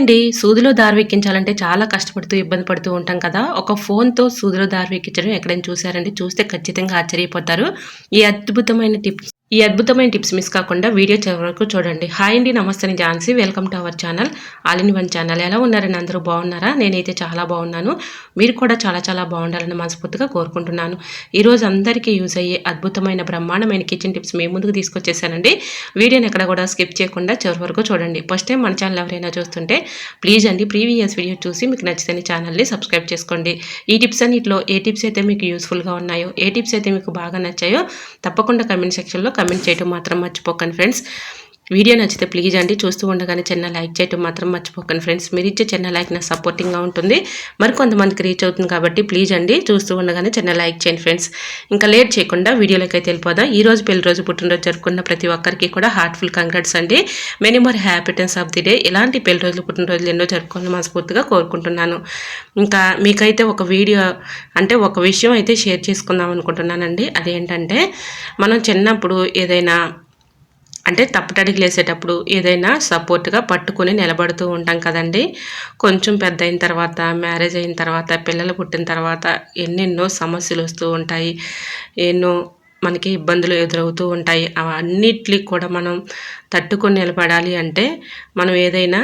అండి సూదిలో దారి ఎక్కించాలంటే చాలా కష్టపడుతూ ఇబ్బంది పడుతూ ఉంటాం కదా. ఒక ఫోన్తో సూదిలో దారి ఎక్కించడం ఎక్కడైనా చూసారండి చూస్తే ఖచ్చితంగా ఆశ్చర్యపోతారు. ఈ అద్భుతమైన టిప్స్ ఈ అద్భుతమైన టిప్స్ మిస్ కాకుండా వీడియో చివరి వరకు చూడండి. హాయ్ అండి నమస్తే నేను Jhansi. Welcome to our channel. All in one channel. ఎలా ఉన్నారని అందరూ? బాగున్నారా? నేనైతే చాలా బాగున్నాను. మీరు కూడా చాలా చాలా బాగుండాలని మనస్ఫూర్తిగా కోరుకుంటున్నాను. ఈరోజు అందరికీ యూజ్ అయ్యే అద్భుతమైన బ్రహ్మాండమైన కిచెన్ టిప్స్ మేము ముందుకు తీసుకొచ్చేసానండి. వీడియోని ఎక్కడ కూడా స్కిప్ చేయకుండా చివరి వరకు చూడండి. ఫస్ట్ టైం మన ఛానల్ ఎవరైనా చూస్తుంటే ప్లీజ్ అండి ప్రీవియస్ వీడియో చూసి మీకు నచ్చితే ఛానల్ని సబ్స్క్రైబ్ చేసుకోండి. ఈ టిప్స్ అన్నింటిలో ఏ టిప్స్ అయితే మీకు యూస్ఫుల్గా ఉన్నాయో ఏ టిప్స్ అయితే మీకు బాగా నచ్చాయో తప్పకుండా కమెంట్ సెక్షన్లో కమెంట్ చేయడం మాత్రం మర్చిపోకండి ఫ్రెండ్స్ వీడియో నచ్చితే ప్లీజ్ అండి. చూస్తూ ఉండగానే చిన్న లైక్ చేయటం మాత్రం మర్చిపోకండి ఫ్రెండ్స్ మీరు ఇచ్చే చిన్న లైక్ నాకు సపోర్టింగ్గా ఉంటుంది. మరి కొంతమందికి రీచ్ అవుతుంది కాబట్టి ప్లీజ్ అండి. చూస్తూ ఉండగానే చిన్న లైక్ చేయండి ఫ్రెండ్స్ ఇంకా లేట్ చేయకుండా వీడియోలోకి అయితే వెళ్ళిపోదాం. ఈ రోజు పెళ్ళి రోజు పుట్టినరోజు జరుపుకున్న ప్రతి ఒక్కరికి కూడా హార్ట్ఫుల్ కంగ్రాట్స్ అండి. Many more happy returns of the day ఇలాంటి పెళ్ళి రోజులు పుట్టినరోజులు ఎన్నో జరుపుకోవాలని మనస్ఫూర్తిగా కోరుకుంటున్నాను. ఇంకా మీకైతే ఒక వీడియో అంటే ఒక విషయం అయితే షేర్ చేసుకుందాం అనుకుంటున్నానండి. అదేంటంటే మనం చిన్నప్పుడు ఏదైనా అంటే తప్పటడికి వేసేటప్పుడు ఏదైనా సపోర్ట్గా పట్టుకొని నిలబడుతూ ఉంటాం కదండి. కొంచెం పెద్ద అయిన తర్వాత మ్యారేజ్ అయిన తర్వాత పిల్లలు పుట్టిన తర్వాత ఎన్నెన్నో సమస్యలు వస్తూ ఉంటాయి. ఎన్నో మనకి ఇబ్బందులు ఎదురవుతూ ఉంటాయి. అవన్నిటికి కూడా మనం తట్టుకొని నిలబడాలి అంటే మనం ఏదైనా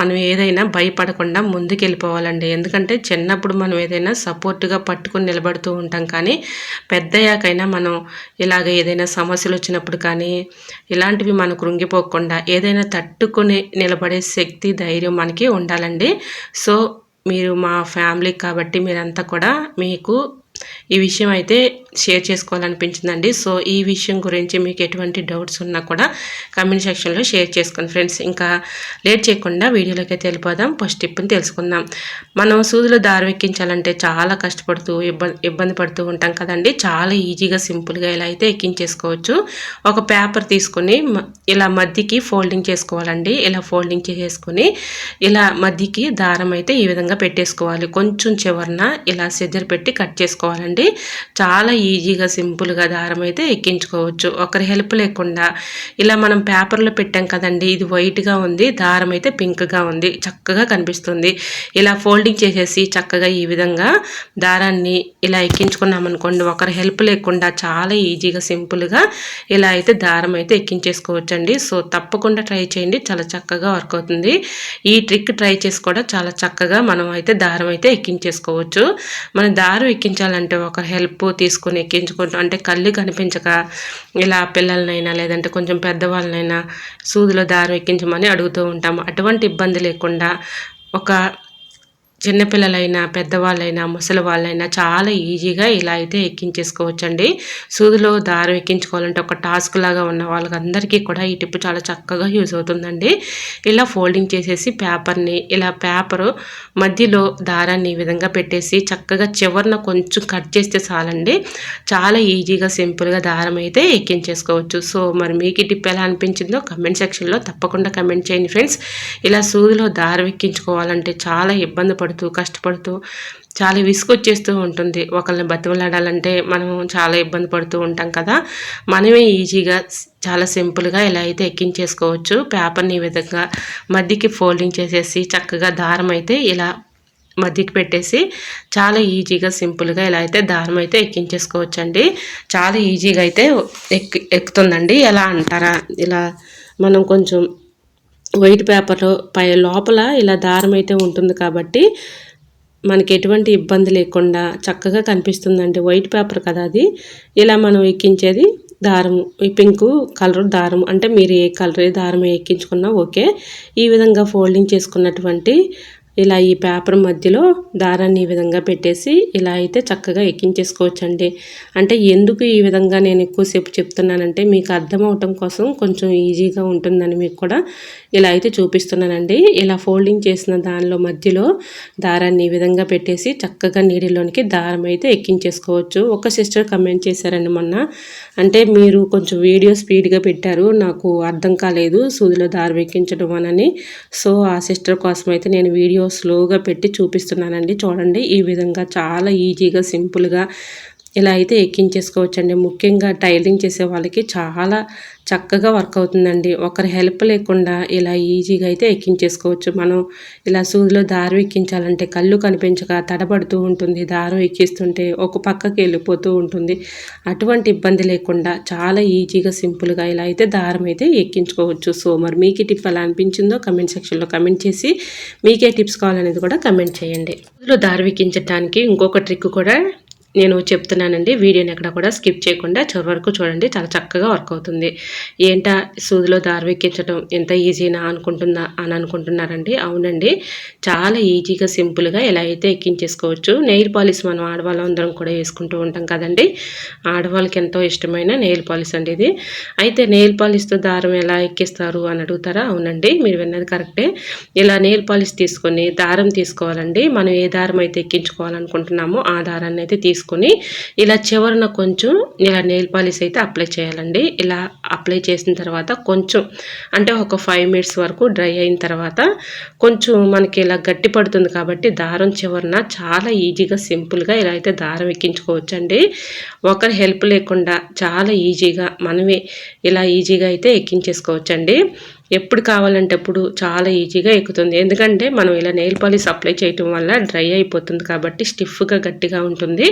మనం ఏదైనా భయపడకుండా ముందుకెళ్ళిపోవాలండి. ఎందుకంటే చిన్నప్పుడు మనం ఏదైనా సపోర్ట్గా పట్టుకుని నిలబడుతూ ఉంటాం. కానీ పెద్దయ్యాకైనా మనం ఇలాగ ఏదైనా సమస్యలు వచ్చినప్పుడు కానీ ఇలాంటివి మనకు కృంగిపోకుండా ఏదైనా తట్టుకుని నిలబడే శక్తి ధైర్యం మనకి ఉండాలండి. సో మీరు మా ఫ్యామిలీ కాబట్టి మీరంతా కూడా మీకు ఈ విషయం అయితే షేర్ చేసుకోవాలనిపించిందండి. సో ఈ విషయం గురించి మీకు ఎటువంటి డౌట్స్ ఉన్నా కూడా కమెంట్ సెక్షన్లో షేర్ చేసుకోండి ఫ్రెండ్స్ ఇంకా లేట్ చేయకుండా వీడియోలోకి అయితే వెళ్ళిపోదాం. ఫస్ట్ టిప్ని తెలుసుకుందాం. మనం సూదులు దారం ఎక్కించాలంటే చాలా కష్టపడుతూ ఇబ్బంది ఇబ్బంది పడుతూ ఉంటాం కదండి. చాలా ఈజీగా సింపుల్గా ఇలా అయితే ఎక్కించేసుకోవచ్చు. ఒక పేపర్ తీసుకొని ఇలా మధ్యకి ఫోల్డింగ్ చేసుకోవాలండి. ఇలా ఫోల్డింగ్ చేసేసుకొని ఇలా మధ్యకి దారం అయితే ఈ విధంగా పెట్టేసుకోవాలి. కొంచెం చివరన ఇలా సెజర్ పెట్టి కట్ చేసుకోవాలండి చాలా ఈజీగా సింపుల్గా దారం అయితే ఎక్కించుకోవచ్చు. ఒకరి హెల్ప్ లేకుండా. ఇలా మనం పేపర్లో పెట్టాం కదండి ఇది వైట్గా ఉంది దారం అయితే పింక్గా ఉంది చక్కగా కనిపిస్తుంది. ఇలా ఫోల్డింగ్ చేసేసి చక్కగా ఈ విధంగా దారాన్ని ఇలా ఎక్కించుకున్నామనుకోండి ఒకరి హెల్ప్ లేకుండా చాలా ఈజీగా సింపుల్గా ఇలా అయితే దారం అయితే ఎక్కించేసుకోవచ్చు అండి సో తప్పకుండా ట్రై చేయండి చాలా చక్కగా వర్క్ అవుతుంది. ఈ ట్రిక్ ట్రై చేసి కూడా చాలా చక్కగా మనం అయితే దారం అయితే ఎక్కించేసుకోవచ్చు. మన దారం ఎక్కించాలంటే ఒకరి హెల్ప్ తీసుకుని తీసుకొని అంటే కళ్ళు కనిపించక ఇలా పిల్లలనైనా లేదంటే కొంచెం పెద్దవాళ్ళనైనా సూదిలో దారం ఎక్కించమని అడుగుతూ ఉంటాము. అటువంటి ఇబ్బంది లేకుండా ఒక చిన్నపిల్లలైనా పెద్దవాళ్ళైనా ముసలి వాళ్ళైనా చాలా ఈజీగా ఇలా అయితే ఎక్కించేసుకోవచ్చండి. సూదిలో దారం ఎక్కించుకోవాలంటే ఒక టాస్క్ లాగా ఉన్న వాళ్ళకందరికీ కూడా ఈ టిప్ చాలా చక్కగా యూజ్ అవుతుందండి. ఇలా ఫోల్డింగ్ చేసేసి పేపర్ని ఇలా పేపరు మధ్యలో దారాన్ని ఈ విధంగా పెట్టేసి చక్కగా చివరిన కొంచెం కట్ చేస్తే చాలండి. చాలా ఈజీగా సింపుల్గా దారం అయితే ఎక్కించేసుకోవచ్చు. సో మరి మీకు ఈ టిప్ ఎలా అనిపించిందో కమెంట్ సెక్షన్లో తప్పకుండా కమెంట్ చేయండి ఫ్రెండ్స్. ఇలా సూదిలో దారం ఎక్కించుకోవాలంటే చాలా ఇబ్బంది బాధపడుతూ కష్టపడుతూ చాలా విసుగొచ్చేస్తూ ఉంటుంది. ఒకళ్ళని బతిమలాడాలంటే మనం చాలా ఇబ్బంది పడుతూ ఉంటాం కదా. మనమే ఈజీగా చాలా సింపుల్గా ఇలా అయితే ఎక్కించేసుకోవచ్చు. పేపర్ని ఈ విధంగా మధ్యకి ఫోల్డింగ్ చేసేసి చక్కగా దారం అయితే ఇలా మధ్యకి పెట్టేసి చాలా ఈజీగా సింపుల్గా ఇలా అయితే దారం అయితే ఎక్కించేసుకోవచ్చండి. చాలా ఈజీగా అయితే ఎక్కి ఎక్కుతుందండి. ఎలా అంటారా? ఇలా మనం కొంచెం వైట్ పేపర్ పై లోపల ఇలా దారం అయితే ఉంటుంది కాబట్టి మనకి ఎటువంటి ఇబ్బంది లేకుండా చక్కగా కనిపిస్తుందండి వైట్ పేపర్ కదా అది. ఇలా మనం ఎక్కించేది దారం ఈ పింక్ కలర్ దారం. అంటే మీరు ఏ కలర్ దారం ఎక్కించుకున్నా ఓకే. ఈ విధంగా ఫోల్డింగ్ చేసుకున్నటువంటి ఇలా ఈ పేపర్ మధ్యలో దారాన్ని ఈ విధంగా పెట్టేసి ఇలా అయితే చక్కగా ఎక్కించేసుకోవచ్చండి. అంటే ఎందుకు ఈ విధంగా నేను ఎక్కువసేపు చెప్తున్నానంటే మీకు అర్థం అవటం కోసం కొంచెం ఈజీగా ఉంటుందని మీకు కూడా ఇలా అయితే చూపిస్తున్నానండి. ఇలా ఫోల్డింగ్ చేసిన దానిలో మధ్యలో దారాన్ని ఈ విధంగా పెట్టేసి చక్కగా నీడిలోనికి దారం అయితే ఎక్కించేసుకోవచ్చు. ఒక సిస్టర్ కమెంట్ చేశారండి మొన్న. అంటే మీరు కొంచెం వీడియో స్పీడ్గా పెట్టారు నాకు అర్థం కాలేదు సూదిలో దారం ఎక్కించడం అని సో ఆ సిస్టర్ కోసం అయితే నేను వీడియో స్లోగా పెట్టి చూపిస్తున్నానండి. చూడండి ఈ విధంగా చాలా ఈజీగా సింపుల్గా ఇలా అయితే ఎక్కించేసుకోవచ్చండి. ముఖ్యంగా టైలింగ్ చేసే వాళ్ళకి చాలా చక్కగా వర్క్ అవుతుందండి. ఒకరి హెల్ప్ లేకుండా ఇలా ఈజీగా అయితే ఎక్కించేసుకోవచ్చు. మనం ఇలా సూదిలో దారం ఎక్కించాలంటే కళ్ళు కనిపించక తడబడుతూ ఉంటుంది. దారం ఎక్కిస్తుంటే ఒక పక్కకి వెళ్ళిపోతూ ఉంటుంది. అటువంటి ఇబ్బంది లేకుండా చాలా ఈజీగా సింపుల్గా ఇలా అయితే దారం అయితే ఎక్కించుకోవచ్చు. సో మరి మీకు టిప్ ఎలా అనిపించిందో కమెంట్ సెక్షన్లో కమెంట్ చేసి మీకే టిప్స్ కావాలనేది కూడా కమెంట్ చేయండి. సూదిలో దారం ఎక్కించడానికి ఇంకొక ట్రిక్ కూడా నేను చెప్తున్నానండి వీడియోని ఎక్కడ కూడా స్కిప్ చేయకుండా చివరి వరకు చూడండి చాలా చక్కగా వర్క్ అవుతుంది. ఏంటా సూదిలో దారి ఎక్కించడం ఎంత ఈజీనా అనుకుంటుందా అని అనుకుంటున్నారండి? అవునండి చాలా ఈజీగా సింపుల్గా ఎలా అయితే ఎక్కించేసుకోవచ్చు. నెయిల్ పాలిష్ మనం ఆడవాళ్ళందరం కూడా వేసుకుంటూ ఉంటాం కదండి. ఆడవాళ్ళకి ఎంతో ఇష్టమైన నెయిల్ పాలిష్ అండి ఇది. అయితే నెయిల్ పాలిష్తో దారం ఎలా ఎక్కిస్తారు అని అడుగుతారా? అవునండి మీరు విన్నది కరెక్టే. ఇలా నెయిల్ పాలిష్ తీసుకొని దారం తీసుకోవాలండి. మనం ఏ దారం అయితే ఎక్కించుకోవాలనుకుంటున్నామో ఆ దారాన్ని అయితే తీసుకు తీసుకుని ఇలా చివరన కొంచెం ఇలా నెయిల్ పాలిష్ అయితే అప్లై చేయాలండి. ఇలా అప్లై చేసిన తర్వాత కొంచెం అంటే ఒక ఫైవ్ మినిట్స్ వరకు డ్రై అయిన తర్వాత కొంచెం మనకి ఇలా గట్టి పడుతుంది కాబట్టి దారం చివరన చాలా ఈజీగా సింపుల్గా ఇలా అయితే దారం ఎక్కించుకోవచ్చు అండి ఒకరి హెల్ప్ లేకుండా చాలా ఈజీగా మనమే ఇలా ఈజీగా అయితే ఎక్కించేసుకోవచ్చండి. ఎప్పుడు కావాలంటే అప్పుడు చాలా ఈజీగా ఎక్కుతుంది. ఎందుకంటే మనం ఇలా నెయిల్ పాలిష్ అప్లై చేయటం వల్ల డ్రై అయిపోతుంది కాబట్టి స్టిఫ్గా గట్టిగా ఉంటుంది.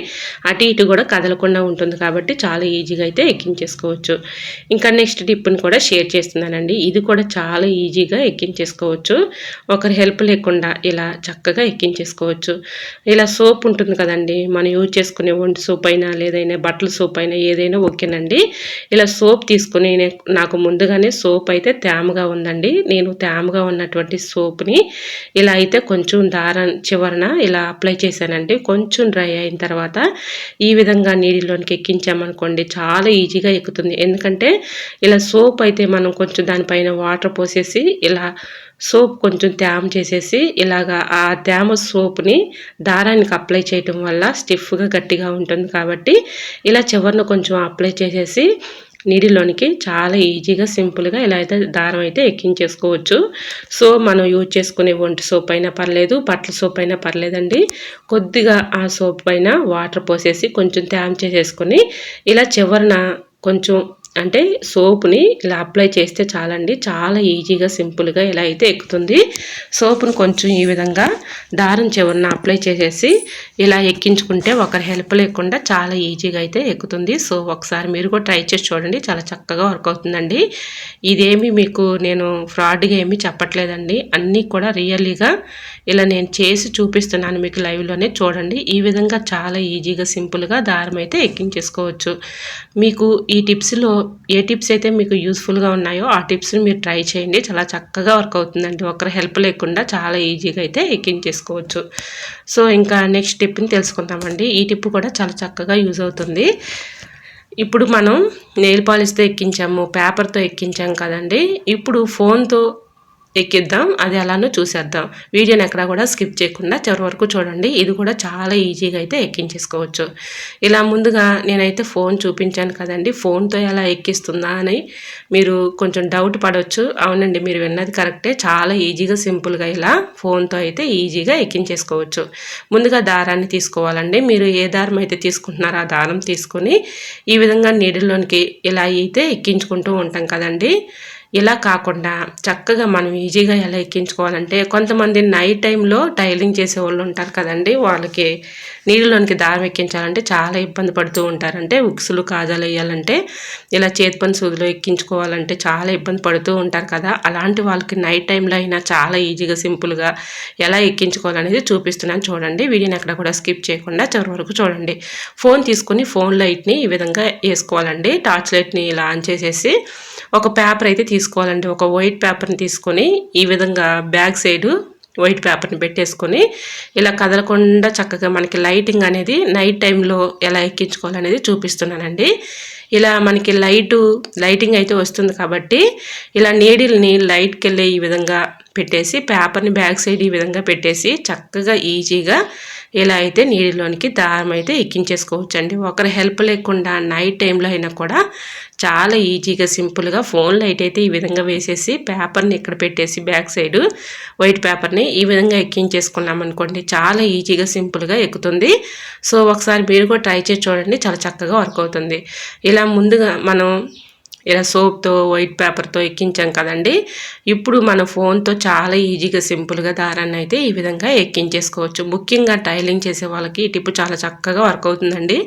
అటు ఇటు కూడా కదలకుండా ఉంటుంది కాబట్టి చాలా ఈజీగా అయితే ఎక్కించేసుకోవచ్చు. ఇంకా నెక్స్ట్ టిప్ని కూడా షేర్ చేస్తున్నానండి. ఇది కూడా చాలా ఈజీగా ఎక్కించేసుకోవచ్చు. ఒకరి హెల్ప్ లేకుండా ఇలా చక్కగా ఎక్కించేసుకోవచ్చు. ఇలా సోప్ ఉంటుంది కదండి. మనం యూజ్ చేసుకునే వంటి సోప్ అయినా లేదైనా బట్టల సోప్ అయినా ఏదైనా ఓకేనండి. ఇలా సోప్ తీసుకుని నాకు ముందుగానే సోప్ అయితే తేమగా ఉందండి నేను తేమగా ఉన్నటువంటి సోప్ని ఇలా అయితే కొంచెం దారం చివరన ఇలా అప్లై చేశానండి. కొంచెం డ్రై అయిన తర్వాత ఈ విధంగా నీటిలోనికి ఎక్కించామనుకోండి చాలా ఈజీగా ఎక్కుతుంది. ఎందుకంటే ఇలా సోప్ అయితే మనం కొంచెం దానిపైన వాటర్ పోసేసి ఇలా సోప్ కొంచెం తేమ చేసేసి ఇలాగా ఆ తేమ సోప్ని దారానికి అప్లై చేయటం వల్ల స్టిఫ్గా గట్టిగా ఉంటుంది కాబట్టి ఇలా చివరిన కొంచెం అప్లై చేసేసి నీటిలోనికి చాలా ఈజీగా సింపుల్గా ఇలా అయితే దారం అయితే ఎక్కించేసుకోవచ్చు. సో మనం యూజ్ చేసుకునే ఒంటి సోప్ అయినా పర్లేదు బట్టల సోప్ అయినా పర్లేదండి. కొద్దిగా ఆ సోప్ పైన వాటర్ పోసేసి కొంచెం తేమ చేసేసుకొని ఇలా చివరిన కొంచెం అంటే సోప్ని ఇలా అప్లై చేస్తే చాలండి. చాలా ఈజీగా సింపుల్గా ఇలా అయితే ఎక్కుతుంది. సోపుని కొంచెం ఈ విధంగా దారం చివరిన అప్లై చేసేసి ఇలా ఎక్కించుకుంటే ఒకరి హెల్ప్ లేకుండా చాలా ఈజీగా అయితే ఎక్కుతుంది. సో ఒకసారి మీరు కూడా ట్రై చేసి చూడండి. చాలా చక్కగా వర్క్ అవుతుందండి. ఇదేమి మీకు నేను ఫ్రాడ్గా ఏమీ చెప్పట్లేదండి. అన్నీ కూడా రియల్లీగా ఇలా నేను చేసి చూపిస్తున్నాను మీకు లైవ్లోనే చూడండి. ఈ విధంగా చాలా ఈజీగా సింపుల్గా దారం అయితే ఎక్కించేసుకోవచ్చు. మీకు ఈ టిప్స్లో ఏ టిప్స్ అయితే మీకు యూస్ఫుల్గా ఉన్నాయో ఆ టిప్స్ని మీరు ట్రై చేయండి. చాలా చక్కగా వర్క్ అవుతుందండి. ఒకరి హెల్ప్ లేకుండా చాలా ఈజీగా అయితే ఎక్కించేసుకోవచ్చు సో ఇంకా నెక్స్ట్ టిప్ని తెలుసుకుందామండి. ఈ టిప్ కూడా చాలా చక్కగా యూజ్ అవుతుంది. ఇప్పుడు మనం నెయిల్ పాలిష్తో ఎక్కించాము పేపర్తో ఎక్కించాము కదండి. ఇప్పుడు ఫోన్తో ఎక్కిద్దాం అది ఎలానో చూసేద్దాం. వీడియోని ఎక్కడ కూడా స్కిప్ చేయకుండా చివరి వరకు చూడండి. ఇది కూడా చాలా ఈజీగా అయితే ఎక్కించేసుకోవచ్చు. ఇలా ముందుగా నేనైతే ఫోన్ చూపించాను కదండి. ఫోన్తో ఎలా ఎక్కిస్తుందా అని మీరు కొంచెం డౌట్ పడవచ్చు అవునండి మీరు విన్నది కరెక్టే. చాలా ఈజీగా సింపుల్గా ఇలా ఫోన్తో అయితే ఈజీగా ఎక్కించేసుకోవచ్చు. ముందుగా దారాన్ని తీసుకోవాలండి. మీరు ఏ దారం అయితే తీసుకుంటున్నారో ఆ దారం తీసుకొని ఈ విధంగా నీడల్లోనికి ఇలా అయితే ఎక్కించుకుంటూ ఉంటాం కదండి. ఇలా కాకుండా చక్కగా మనం ఈజీగా ఎలా ఎక్కించుకోవాలంటే కొంతమంది నైట్ టైంలో టైలింగ్ చేసే వాళ్ళు ఉంటారు కదండి. వాళ్ళకి నీళ్ళలోనికి దారం ఎక్కించాలంటే చాలా ఇబ్బంది పడుతూ ఉంటారంటే ఉక్సులు కాజాలు వేయాలంటే ఇలా చేతి పని సూదిలో ఎక్కించుకోవాలంటే చాలా ఇబ్బంది పడుతూ ఉంటారు కదా. అలాంటి వాళ్ళకి నైట్ టైంలో అయినా చాలా ఈజీగా సింపుల్గా ఎలా ఎక్కించుకోవాలనేది చూపిస్తున్నాను చూడండి. వీడియోని ఎక్కడ కూడా స్కిప్ చేయకుండా చివరి వరకు చూడండి. ఫోన్ తీసుకుని ఫోన్ లైట్ని ఈ విధంగా వేసుకోవాలండి. టార్చ్ లైట్ని ఇలా ఆన్ చేసేసి ఒక పేపర్ అయితే తీసుకోవాలండి. ఒక వైట్ పేపర్ని తీసుకొని ఈ విధంగా బ్యాక్ సైడు వైట్ పేపర్ని పెట్టేసుకొని ఇలా కదలకుండా చక్కగా మనకి లైటింగ్ అనేది నైట్ టైంలో ఎలా ఎక్కించుకోవాలనేది చూపిస్తున్నానండి. ఇలా మనకి లైటు లైటింగ్ అయితే వస్తుంది కాబట్టి ఇలా నీడిల్ని లైట్కి వెళ్ళే ఈ విధంగా పెట్టేసి పేపర్ని బ్యాక్ సైడ్ ఈ విధంగా పెట్టేసి చక్కగా ఈజీగా ఇలా అయితే నీటిలోనికి దారం అయితే ఎక్కించేసుకోవచ్చండి. ఒకరి హెల్ప్ లేకుండా నైట్ టైంలో అయినా కూడా చాలా ఈజీగా సింపుల్గా ఫోన్ లైట్ అయితే ఈ విధంగా వేసేసి పేపర్ని ఇక్కడ పెట్టేసి బ్యాక్ సైడ్ వైట్ పేపర్ని ఈ విధంగా ఎక్కించేసుకున్నాం అనుకోండి చాలా ఈజీగా సింపుల్గా ఎక్కుతుంది. సో ఒకసారి మీరు కూడా ట్రై చేసి చూడండి చాలా చక్కగా వర్క్ అవుతుంది. ఇలా ముందుగా మనం ఇలా సోప్తో వైట్ పేపర్తో ఎక్కించాం కదండి. ఇప్పుడు మన ఫోన్తో చాలా ఈజీగా సింపుల్గా దారాన్ని అయితే ఈ విధంగా ఎక్కించేసుకోవచ్చు. ముఖ్యంగా టైలింగ్ చేసే వాళ్ళకి ఈ టిప్ చాలా చక్కగా వర్క్ అవుతుందండి.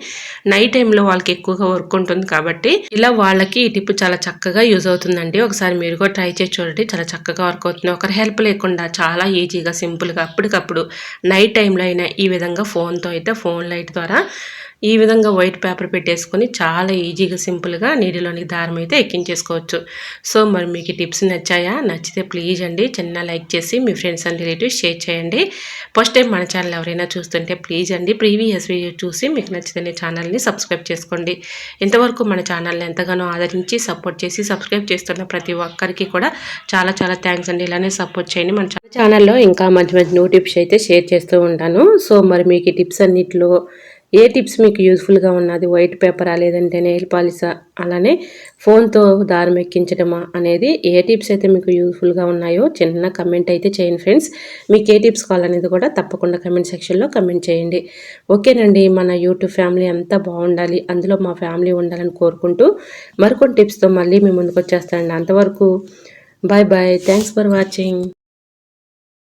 నైట్ టైంలో వాళ్ళకి ఎక్కువగా వర్క్ ఉంటుంది కాబట్టి ఇలా వాళ్ళకి ఈ టిప్ చాలా చక్కగా యూజ్ అవుతుందండి. ఒకసారి మీరు కూడా ట్రై చేసి చూడండి చాలా చక్కగా వర్క్ అవుతుంది. ఒకరి హెల్ప్ లేకుండా చాలా ఈజీగా సింపుల్గా అప్పటికప్పుడు నైట్ టైంలో అయినా ఈ విధంగా ఫోన్తో అయితే ఫోన్ లైట్ ద్వారా ఈ విధంగా వైట్ పేపర్ పెట్టేసుకొని చాలా ఈజీగా సింపుల్గా నీటిలోనికి దారం అయితే ఎక్కించేసుకోవచ్చు. సో మరి మీకు ఈ టిప్స్ నచ్చాయా? నచ్చితే ప్లీజ్ అండి చిన్న లైక్ చేసి మీ ఫ్రెండ్స్ అండ్ రిలేటివ్స్ షేర్ చేయండి. ఫస్ట్ టైం మన ఛానల్ ఎవరైనా చూస్తుంటే ప్లీజ్ అండి ప్రీవియస్ వీడియో చూసి మీకు నచ్చితేనే ఛానల్ని సబ్స్క్రైబ్ చేసుకోండి. ఇంతవరకు మన ఛానల్ని ఎంతగానో ఆదరించి సపోర్ట్ చేసి సబ్స్క్రైబ్ చేస్తున్న ప్రతి ఒక్కరికి కూడా చాలా చాలా థ్యాంక్స్ అండి. ఇలానే సపోర్ట్ చేయండి. మన ఛానల్లో ఇంకా మంచి మంచి న్యూ టిప్స్ అయితే షేర్ చేస్తూ ఉంటాను. సో మరి మీకు ఈ టిప్స్ అన్నిట్లో ఏ టిప్స్ మీకు యూజ్ఫుల్గా ఉన్నది? వైట్ పేపరా లేదంటే నెయిల్ పాలిసా అలానే ఫోన్తో దారం ఎక్కించడమా అనేది ఏ టిప్స్ అయితే మీకు యూజ్ఫుల్గా ఉన్నాయో చిన్న కమెంట్ అయితే చేయండి ఫ్రెండ్స్. మీకు ఏ టిప్స్ కావాలనేది కూడా తప్పకుండా కమెంట్ సెక్షన్లో కమెంట్ చేయండి. ఓకేనండి మన యూట్యూబ్ ఫ్యామిలీ అంతా బాగుండాలి. అందులో మా ఫ్యామిలీ ఉండాలని కోరుకుంటూ మరికొన్ని టిప్స్తో మళ్ళీ మీ ముందుకు వచ్చేస్తానండి అంతవరకు bye bye thanks for watching.